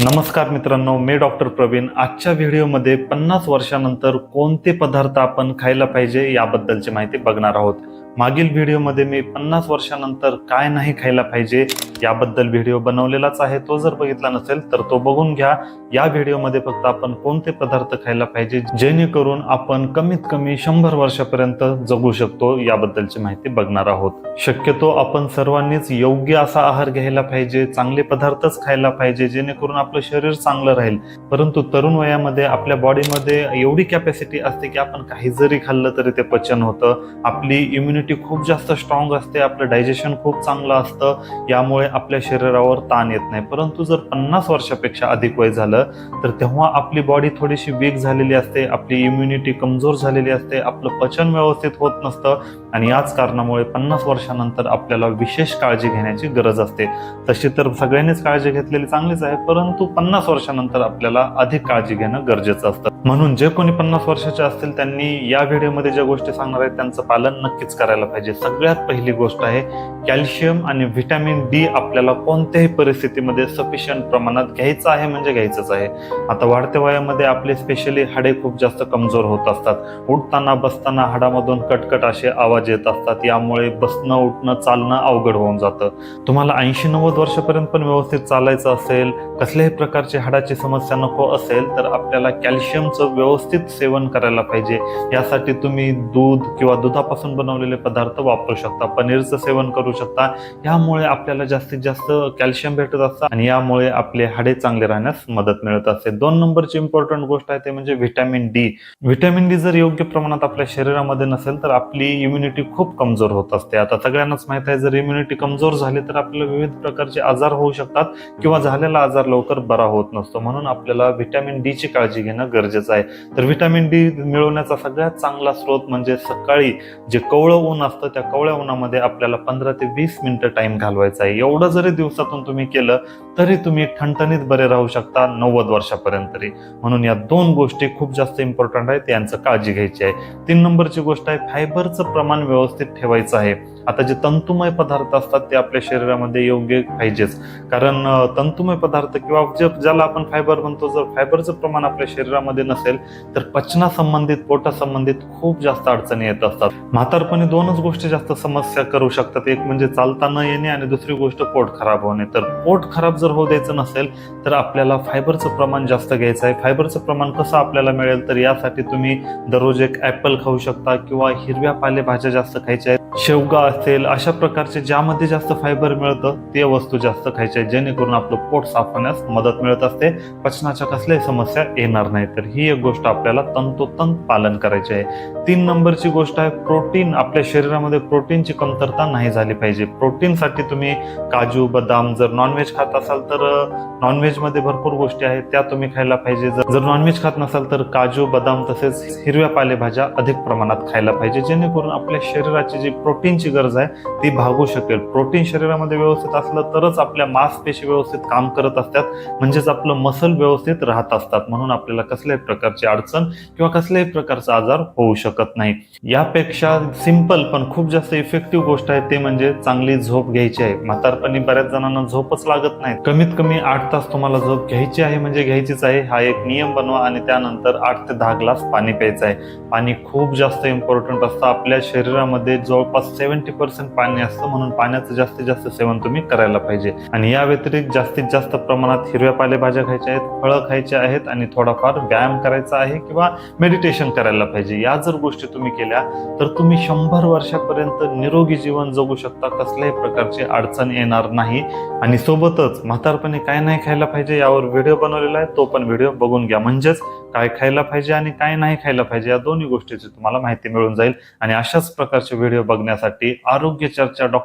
नमस्कार मित्रांनो मी डॉक्टर प्रवीण. आजच्या व्हिडिओमध्ये पन्नास वर्षानंतर कोणते पदार्थ आपण खायला पाहिजे याबद्दलची माहिती बघणार आहोत. मागील व्हिडिओमध्ये मी पन्नास वर्षानंतर काय नाही खायला पाहिजे याबद्दल व्हिडिओ बनवलेलाच आहे. तो जर बघितला नसेल तर तो बघून घ्या. या व्हिडिओमध्ये फक्त आपण कोणते पदार्थ खायला पाहिजे जेणेकरून आपण कमीत कमी शंभर वर्षापर्यंत जगू शकतो याबद्दलची माहिती बघणार आहोत. शक्यतो आपण सर्वांनीच योग्य असा आहार घ्यायला पाहिजे चांगले पदार्थच खायला पाहिजे जेणेकरून आपलं शरीर चांगलं राहील. परंतु तरुण वयामध्ये आपल्या बॉडीमध्ये एवढी कॅपॅसिटी असते की आपण काही जरी खाल्लं तरी ते पचन होतं. आपली इम्युनिटी खूप जास्त स्ट्रॉंग असते आपलं डायजेशन खूप चांगलं असतं यामुळे आपल्या शरीरावर ताण येत नाही. परंतु जर पन्नास वर्षापेक्षा अधिक वय झालं तर तेव्हा आपली बॉडी थोडीशी वीक झालेली असते आपली इम्युनिटी कमजोर झालेली असते आपलं पचन व्यवस्थित होत नसतं आणि याच कारणामुळे पन्नास वर्षानंतर आपल्याला विशेष काळजी घेण्याची गरज असते. तशी तर सगळ्यांनीच काळजी घेतलेली चांगलीच आहे परंतु पन्नास वर्षानंतर आपल्याला अधिक काळजी घेणं गरजेचं असतं. म्हणून जे कोणी पन्नास वर्षाचे असतील त्यांनी या व्हिडिओमध्ये ज्या गोष्टी सांगणार आहेत त्यांचं पालन नक्कीच करायला पाहिजे. सगळ्यात पहिली गोष्ट आहे कॅल्शियम आणि व्हिटॅमिन डी आपल्याला कोणत्याही परिस्थितीमध्ये सफिशियंट प्रमाणात घ्यायचं आहे म्हणजे घ्यायचंच आहे. आता वाढत्या वयामध्ये आपले स्पेशली हाडे खूप जास्त कमजोर होत असतात. उठताना बसताना हाडामधून कटकट असे आवाज येत असतात. यामुळे बसणं उठणं चालणं अवघड होऊन जातं. तुम्हाला ऐंशी नव्वद वर्षापर्यंत पण व्यवस्थित चालायचं असेल कसल्याही प्रकारची हाडाची समस्या नको असेल तर आपल्याला कॅल्शियमचं व्यवस्थित सेवन करायला पाहिजे. यासाठी तुम्ही दूध किंवा दुधापासून बनवलेले पदार्थ वापरू शकता पनीरचं सेवन करू शकता. यामुळे आपल्याला जास्तीत जास्त कॅल्शियम भेटत असतं आणि यामुळे आपले हाडे चांगले राहण्यास मदत मिळत असते. दोन नंबरची इम्पॉर्टंट गोष्ट आहे ते म्हणजे व्हिटॅमिन डी व्हिटॅमिन डी जर योग्य प्रमाणात आपल्या शरीरामध्ये नसेल तर आपली इम्युनिटी खूप कमजोर होत असते. आता सगळ्यांनाच माहीत आहे जर इम्युनिटी कमजोर झाली तर आपल्याला विविध प्रकारचे आजार होऊ शकतात किंवा झालेला आजार लवकर बरा होत नसतो. म्हणून आपल्याला व्हिटॅमिन डी ची काळजी घेणं गरजेचं आहे. तर व्हिटॅमिन डी मिळवण्याचा सगळ्यात चांगला स्रोत म्हणजे सकाळी जे कवळं ऊन असतं त्या कवळ्या उन्हामध्ये आपल्याला पंधरा ते वीस मिनिटं टाइम घालवायचा आहे. एवढं जरी दिवसातून तुम्ही केलं तरी तुम्ही ठणठणीत बरे राहू शकता नव्वद वर्षापर्यंत तरी. म्हणून या दोन गोष्टी खूप जास्त इम्पॉर्टंट आहेत यांचं काळजी घ्यायची आहे. तीन नंबरची गोष्ट आहे फायबरचं प्रमाण व्यवस्थित ठेवायचं आहे. आता जे तंतुमय पदार्थ असतात ते आपल्या शरीरामध्ये योग्य पाहिजेच. कारण तंतुमय पदार्थ किंवा जे ज्याला आपण फायबर म्हणतो जर फायबरचं प्रमाण आपल्या शरीरामध्ये नसेल तर पचनासंबंधित पोटासंबंधित खूप जास्त अडचणी येत असतात. म्हातारपणी दोनच गोष्टी जास्त समस्या करू शकतात. एक म्हणजे चालता न येणे आणि दुसरी गोष्ट पोट खराब होणे. तर पोट खराब जर होऊ द्यायचं नसेल तर आपल्याला फायबरचं प्रमाण जास्त घ्यायचं आहे. फायबरचं प्रमाण कसं आपल्याला मिळेल तर यासाठी तुम्ही दररोज एक ॲपल खाऊ शकता किंवा हिरव्या पालेभाज्या जास्त खायच्या आहेत. शेवगा असेल अशा प्रकारचे ज्यामध्ये जास्त फायबर मिळतं ते वस्तू जास्त खायच्या आहेत जेणेकरून आपलं पोट साफ होण्यास मदत मिळत असते. पचनाच्या कसल्याही समस्या येणार नाही. तर ही एक गोष्ट आपल्याला तंतोतंत पालन करायची आहे. तीन नंबरची गोष्ट आहे प्रोटीन. आपल्या शरीरामध्ये प्रोटीनची कमतरता नाही झाली पाहिजे. प्रोटीनसाठी तुम्ही काजू बदाम जर नॉनव्हेज खात असाल तर नॉनव्हेजमध्ये भरपूर गोष्टी आहेत. त्या तुम्ही खायला पाहिजे. जर जर नॉनव्हेज खात नसाल तर काजू बदाम तसेच हिरव्या पालेभाज्या अधिक प्रमाणात खायला पाहिजे. जेणेकरून आपल्या शरीराची जी प्रोटीनची गरज आहे ती भागू शकेल. प्रोटीन शरीरामध्ये व्यवस्थित असलं तरच आपल्या मांसपेशी व्यवस्थित काम करत असतात. म्हणजेच आपलं मसल व्यवस्थित राहत असतात. म्हणून आपल्याला कसल्याही प्रकारची अडचण किंवा कसल्याही प्रकारचा आजार होऊ शकत नाही. यापेक्षा सिंपल पण खूप जास्त इफेक्टिव्ह गोष्ट आहे ते म्हणजे चांगली झोप घ्यायची आहे. म्हातारपणी बऱ्याच जणांना झोपच लागत नाही कमीत कमी आठ तास तुम्हाला झोप घ्यायची आहे म्हणजे घ्यायचीच आहे. हा एक नियम बनवा आणि त्यानंतर आठ ते दहा ग्लास पाणी प्यायचं आहे. पाणी खूप जास्त इम्पॉर्टंट असतं. आपल्या शरीरामध्ये जवळपास सेव्हन्टी पर्सेंट पाणी असतं म्हणून पाण्याचं जास्तीत जास्त सेवन तुम्ही करायला पाहिजे. आणि या व्यतिरिक्त जास्तीत जास्त प्रमाणात हिरव्या पालेभाज्या खायच्या आहेत फळं खायच्या आहेत आणि थोडाफार व्यायाम करायचा आहे किंवा मेडिटेशन करायला पाहिजे. या जर गोष्टी तुम्ही केल्या तर तुम्ही शंभर वर्षापर्यंत निरोगी जीवन जगू शकता. कसल्याही प्रकारची अडचण येणार नाही. आणि सोबतच म्हातारपणी काय नाही खायला पाहिजे यावर व्हिडिओ बनवलेला आहे तो पण व्हिडिओ बघून घ्या. म्हणजेच काय खायला पाहिजे आणि काय नाही खायला पाहिजे या दोन्ही गोष्टीची तुम्हाला माहिती मिळून जाईल. आणि अशाच प्रकारचे व्हिडिओ बघण्यासाठी आरोग्य चर्चा डॉक्टर